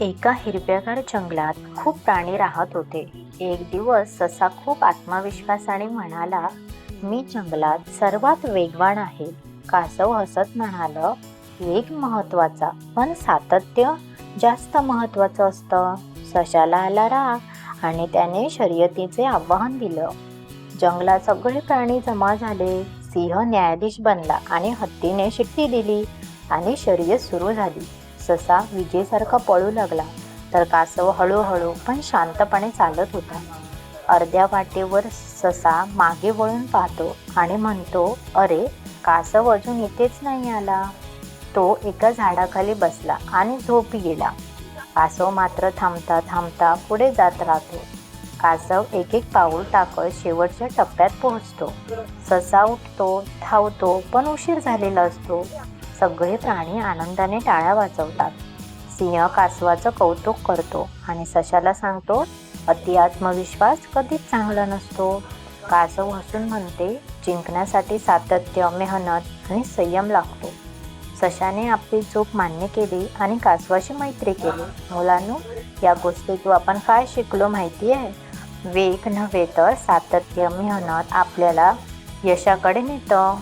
एका हिरव्यागार जंगलात खूप प्राणी राहत होते. एक दिवस ससा खूप आत्मविश्वासाने म्हणाला मी जंगलात सर्वात वेगवान आहे. कासव हसत म्हणालं वेग महत्त्वाचा पण सातत्य जास्त महत्वाचं असतं सशाला आला राग आणि त्याने शर्यतीचे आवाहन दिलं. जंगलात सगळे प्राणी जमा झाले. सिंह न्यायाधीश बनला आणि हत्तीने शिट्टी दिली आणि शर्यत सुरू झाली. ससा विजेसारखा पळू लागला. तर कासव हळूहळू पण शांतपणे चालत होता. अर्ध्या वाटेवर ससा मागे वळून पाहतो आणि म्हणतो अरे कासव अजून इथेच नाही आला. तो एका झाडाखाली बसला आणि झोपी गेला. कासव मात्र थांबता थांबता पुढे जात राहतो. कासव एक एक पाऊल टाकत शेवटच्या टप्प्यात पोहोचतो. ससा उठतो धावतो पण उशीर झालेला असतो. सगळे प्राणी आनंदाने टाळ्या वाजवतात. सिंह कासवाचं कौतुक करतो आणि सशाला सांगतो अति आत्मविश्वास कधीच चांगला नसतो कासव हसून म्हणते जिंकण्यासाठी सातत्य मेहनत आणि संयम लागतो सशाने आपली चूक मान्य केली आणि कासवाशी मैत्री केली. मुलांनो या गोष्टीतून आपण काय शिकलो माहिती आहे? वेग नव्हे तर सातत्य मेहनत आपल्याला यशाकडे नेतं.